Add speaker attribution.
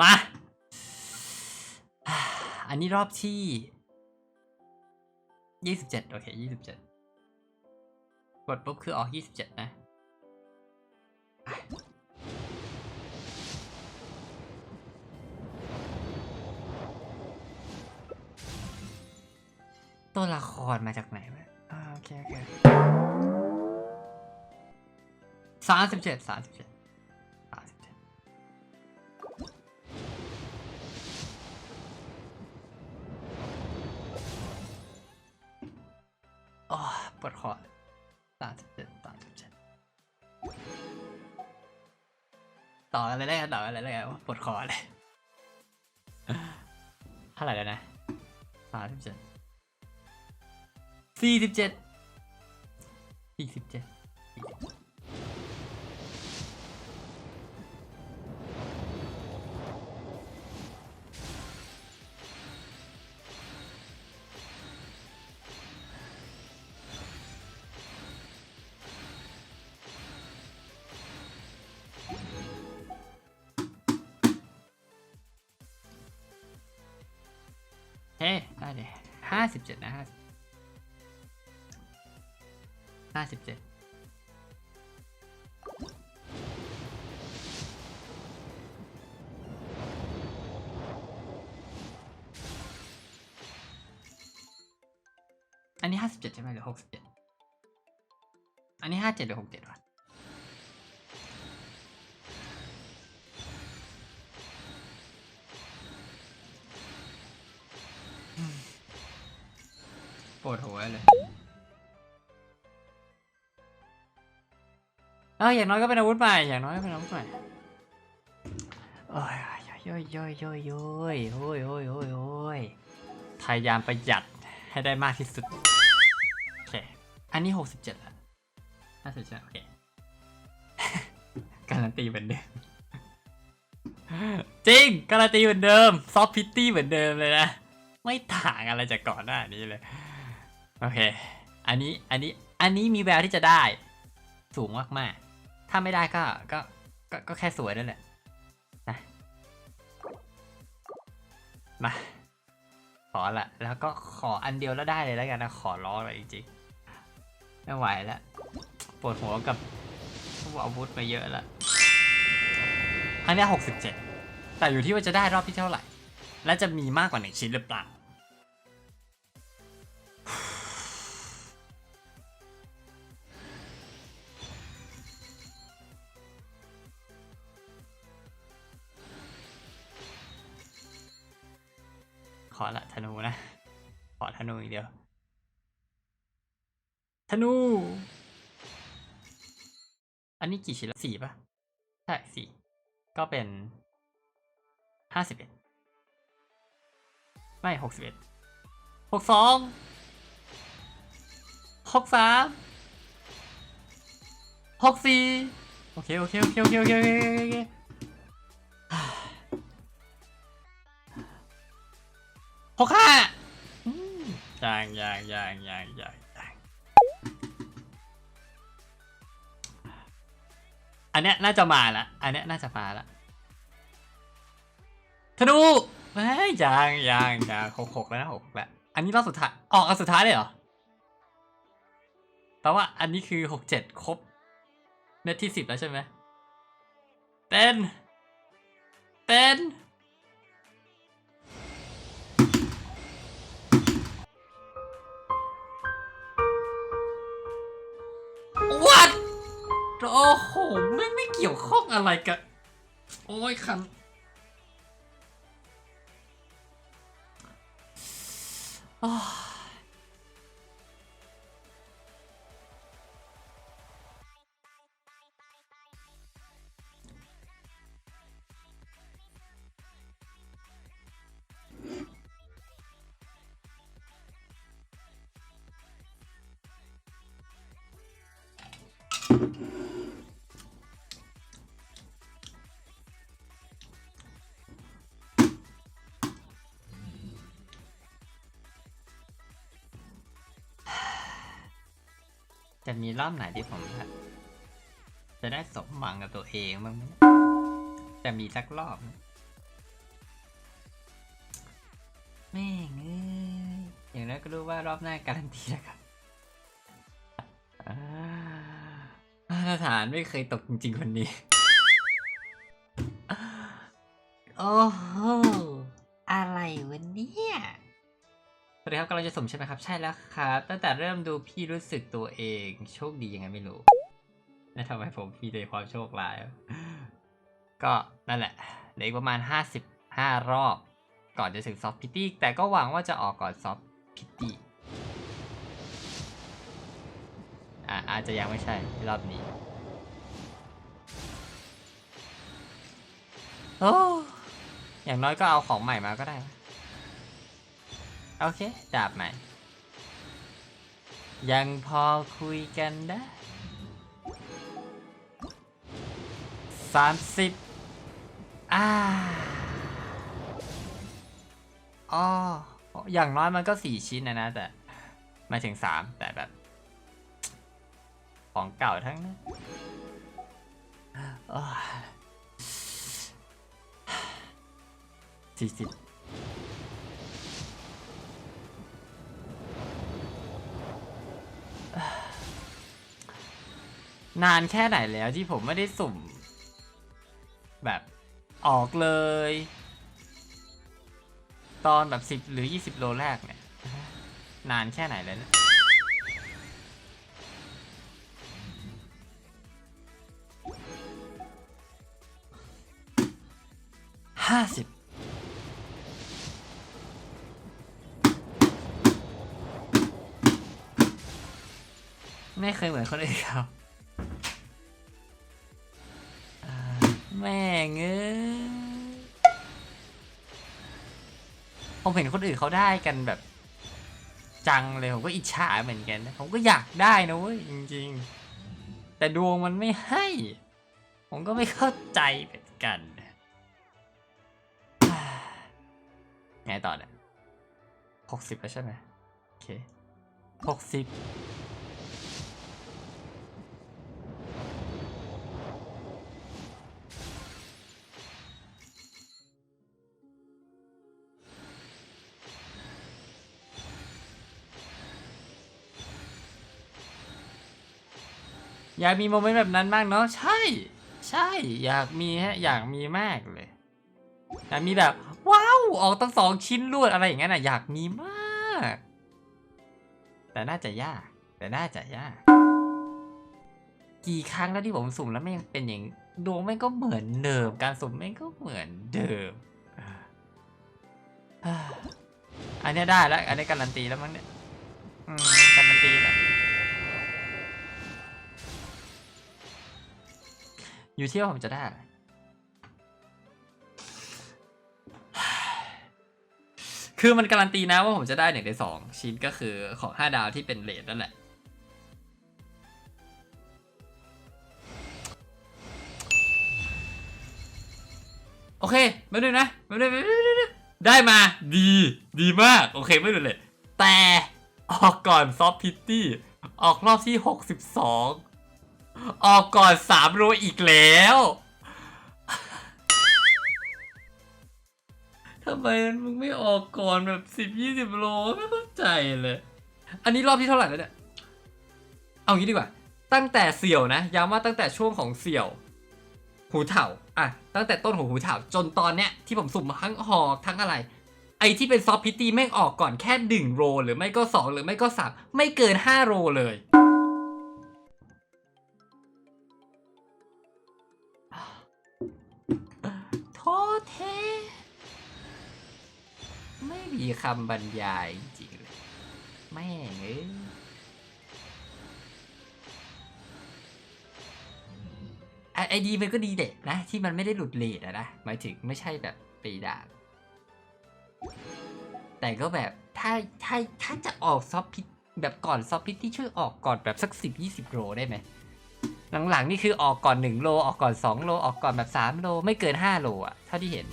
Speaker 1: มา อันนี้รอบที่ยี่สิบเจ็ดโอเคยี่สิบเจ็ดกดปุ๊บคือออกยี่สิบเจ็ดนะ ตัวละครมาจากไหนวะโอเคโอเคสามสิบเจ็ดสามสิบเจ็ด ปวดคอสามสิบเจ็ดสามสิบเจ็ดต่อกันเลยได้กันต่อกันเลยได้กันปวดคอเลยเท่าไหร่แล้วนะสามสิบเจ็ดสี่สิบเจ็ดสี่สิบเจ็ด เลยห้าสิบเจ็ดนะห้าห้าสิบเจ็ดอันนี้ห้าสิบเจ็ดใช่ไหมหรือหกสิบเจ็ดอันนี้ห้าเจ็ดหรือหกเจ็ดวะ ปวดหัวเลยเอออย่างน้อยก็เป็นอาวุธใหม่ อย่างน้อยก็เป็นอาวุธใหม่โอ้ยย่อยย่อยย่อยย่อยโอ้ยโอ้ยโอ้ยโอ้ยพยายามประหยัดให้ได้มากที่สุด โอเค อันนี้หกสิบเจ็ดละห้าสิบเจ็ดโอเค การันตีเหมือนเดิม จริง การันตีเหมือนเดิม ซอฟพิตตี้เหมือนเดิมเลยนะ ไม่ต่างอะไรจากก่อนหน้านี้เลย โอเค อันนี้ อันนี้ อันนี้มีแววที่จะได้ สูงมากๆ ถ้าไม่ได้ก็ ก็ ก็ก็แค่สวยนั่นแหละนะมา ขอละ แล้วก็ขออันเดียวแล้วได้เลยแล้วกันนะ ขอร้องเลยจริงๆ ไม่ไหวแล้ว ปวดหัวกับพวกอาวุธมาเยอะแล้ว อันนี้หกสิบเจ็ดแต่อยู่ที่ว่าจะได้รอบที่เท่าไหร่ และจะมีมากกว่าหนึ่งชิ้นหรือเปล่า อละธนูนะ ขอธนูอีกเดียว ธนู อันนี้กี่ชิ้นละสี่ปะใช่สี่ก็เป็นห้าสิบเอ็ดไม่หกสิบเอ็ดหกสองหกสามหกสี่โอเคโอเคโอเคโอเคโอเคโอเค โอเคหกห้าอืมยังยังยังยังยังยังอันเนี้ยน่าจะมาละ อันเนี้ยน่าจะมาละธนูเฮ้ยยังยังยังหกหกแล้วนะหกแล้ว อันนี้รอบสุดท้าย ออกอันสุดท้ายเลยเหรอ แปลว่าอันนี้คือหกเจ็ดครบเน็ตที่สิบแล้วใช่ไหม เป็น เป็น โอ้โหไม่ไม่เกี่ยวข้องอะไรกับ โอ้ยคันอ้ จะมีรอบไหนที่ผมจะได้สมหวังกับตัวเองบ้างไหมจะมีสักรอบแม่งเอ้ยอย่างน้อยก็รู้ว่ารอบหน้าการันตีแล้วครับมาตรฐานไม่เคยตกจริงๆคนนี้ โอ้โห อะไรวะเนี่ย สวัสดีครับกำลังจะสมใช่ไหมครับ ใช่แล้วครับ ตั้งแต่เริ่มดูพี่รู้สึกตัวเองโชคดียังไงไม่รู้แล้วทำไมผมมีแต่ความโชคร้าย ก็นั่นแหละเหลืออีกประมาณ 55 รอบ ก่อนจะถึงซอฟพิตตี้แต่ก็หวังว่าจะออกก่อนซอฟพิตตี้อะอาจจะยังไม่ใช่รอบนี้โอ้อย่างน้อยก็เอาของใหม่มาก็ได้ โอเคดาบใหม่ ยังพอคุยกันได้สามสิบอ่าอ๋ออย่างน้อยมันก็สี่ชิ้นนะนะ แต่มาถึงสามแต่แบบ ของเก่าทั้งนั้นสี่สิบ นานแค่ไหนแล้วที่ผมไม่ได้สุ่ม แบบออกเลย ตอนแบบสิบหรือยี่สิบโลแรกเนี่ย นานแค่ไหนแล้วห้าสิบไม่เคยเหมือนคนอื่นเขา งเอ้ยผมเห็นคนอื่นเขาได้กันแบบ จังเลย ผมก็อิจฉาเหมือนกันนะผมก็อยากได้นะเว้ยจริง ๆ แต่ดวงมันไม่ให้ ผมก็ไม่เข้าใจเหมือนกันไงต่อเนี่ยหกสิบแล้วใช่ไหมโอเคหกสิบ อยากมีโมเมนต์แบบนั้นมากเนาะใช่ ใช่ อยากมีฮะอยากมีมากเลยอยากมีแบบ ว้าวออกตั้งสองชิ้นรวดอะไรอย่างนั้นอะอยากมีมาก แต่น่าจะยาก แต่น่าจะยาก กี่ครั้งแล้วที่ผมสุ่มแล้วไม่เป็นอย่างดวงไม่ก็เหมือนเดิม การสุ่มไม่ก็เหมือนเดิมอันนี้ได้แล้ว อันนี้การันตีแล้วมั้งเนี่ยการันตีแล้ว อยู่ที่ว่าผมจะได้อะไรคือมันการันตีนะว่าผมจะได้หนึ่งในสองชิ้นก็คือของห้าดาวที่เป็นเลทนั่นแหละ โอเคไม่ดูนะไม่ดูไม่ดูไม่ดูได้มาดีดีมาก โอเคไม่ดูเลย แต่ออกก่อนซอฟพิตตี้ ออกรอบที่ 62 ออกก่อนสามโลอีกแล้วทำไมมึงไม่ออกก่อนแบบสิบยี่สิบโลไม่เข้าใจเลย อันนี้รอบที่เท่าไหร่แล้วเนี่ย เอางี้ดีกว่า ตั้งแต่เสี่ยวนะ ย้ำว่าตั้งแต่ช่วงของเสี่ยว หูเถาอะ ตั้งแต่ต้นของหูเถาจนตอนเนี้ยที่ผมสุ่มทั้งหอกทั้งอะไร ไอที่เป็นซอฟพิตตี้แม่งออกก่อนแค่หนึ่งโรหรือไม่ก็สองหรือไม่ก็สามไม่เกินห้าโรเลย เทไม่มีคำบรรยายจริงเลยแม่งเอ้ยอะไอดีมันก็ดีเด็ดนะ ที่มันไม่ได้หลุดเลทอะนะ หมายถึงไม่ใช่แบบปีดาบแต่ก็แบบถ้าถ้าถ้าจะออกซอฟพิทแบบก่อนซอฟพิทที่ช่วยออกก่อนแบบสักสิบยี่สิบโลได้ไหม หลังๆนี่คือออกก่อน 1 โลออกก่อน 2 โลออกก่อนแบบ 3 โลไม่เกิน 5 โลอะเท่าที่เห็น